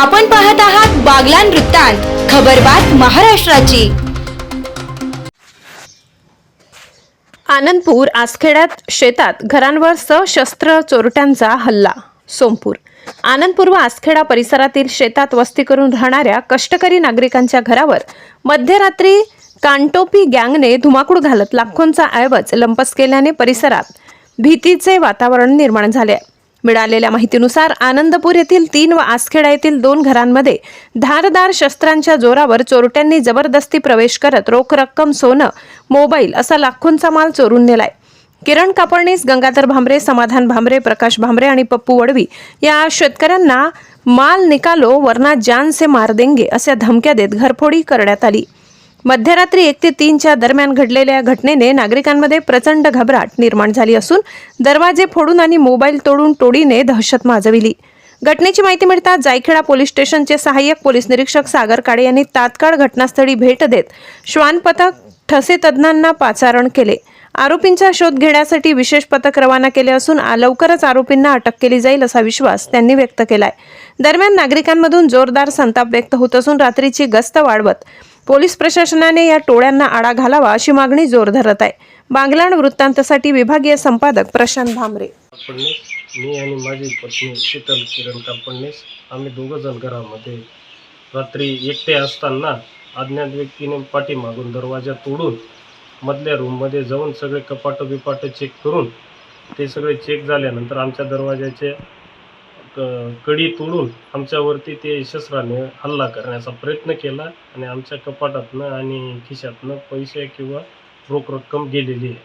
आपण पाहत आहात बागलान वृत्तांत खबरबात महाराष्ट्राची आनंदपूर आसखेड्यात शेतात घरांवर सशस्त्र चोरट्यांचा हल्ला सोमपूर आनंदपूर व आसखेडा परिसरातील शेतात वस्ती करून राहणाऱ्या कष्टकरी नागरिकांच्या घरावर मध्यरात्री कानटोपी गँगने धुमाकूळ घालत लाखोंचा ऐवज लंपस केल्याने परिसरात भीतीचे वातावरण निर्माण झाले आहे. मिळालेल्या माहितीनुसार आनंदपूर येथील तीन व आसखेडा येथील दोन घरांमध्ये धारदार शस्त्रांच्या जोरावर चोरट्यांनी जबरदस्ती प्रवेश करत रोख रक्कम सोनं मोबाईल असा लाखोंचा माल चोरून नेलाय. किरण कापडणीस गंगाधर भांबरे समाधान भांबरे प्रकाश भांबरे आणि पप्पू वडवी या शेतकऱ्यांना माल निकालो वरना जान से मार देंगे अशा धमक्या देत घरफोडी करण्यात आली. मध्यरात्री एक ते तीनच्या दरम्यान घडलेल्या घटनेने नागरिकांमध्ये प्रचंड घबराट निर्माण झाली असून दरवाजे फोडून आणि मोबाईल तोडून टोळीने दहशत माजविली. घटनेची माहिती मिळताच जायखेडा पोलीस स्टेशनचे सहाय्यक पोलीस निरीक्षक सागर काळे यांनी तात्काळ घटनास्थळी भेट देत श्वान पथक ठसे तज्ज्ञांना पाचारण केले. आरोपींचा शोध घेण्यासाठी विशेष पथक रवाना केले असून लवकरच आरोपींना अटक केली जाईल असा विश्वास त्यांनी व्यक्त केलाय. दरम्यान नागरिकांमधून जोरदार संताप व्यक्त होत असून रात्रीची गस्त वाढवत पोलीस प्रशासनाने या टोळ्यांना आळा घालावा अशी मागणी जोर धरत आहे. बांगलाण वृत्तांतसाठी विभागीय संपादक प्रशांत भामरे. मी आणि माझी पत्नी शीतल किरण कापडणीस आम्ही दोघं जण घरामध्ये रात्री एकटे असताना अज्ञात व्यक्तीने पाठीमागून दरवाजा तोडून मधल्या रूममध्ये जाऊन सगळे कपाटं बिपाटं चेक करून ते सगळे चेक झाल्यानंतर आमच्या दरवाजाचे क- कडी तोडून आमच्यावरती ते शस्त्राने हल्ला करण्याचा प्रयत्न केला आणि आमच्या कपाटातनं आणि खिशातनं पैसे किंवा रोख रक्कम गेलेली आहे.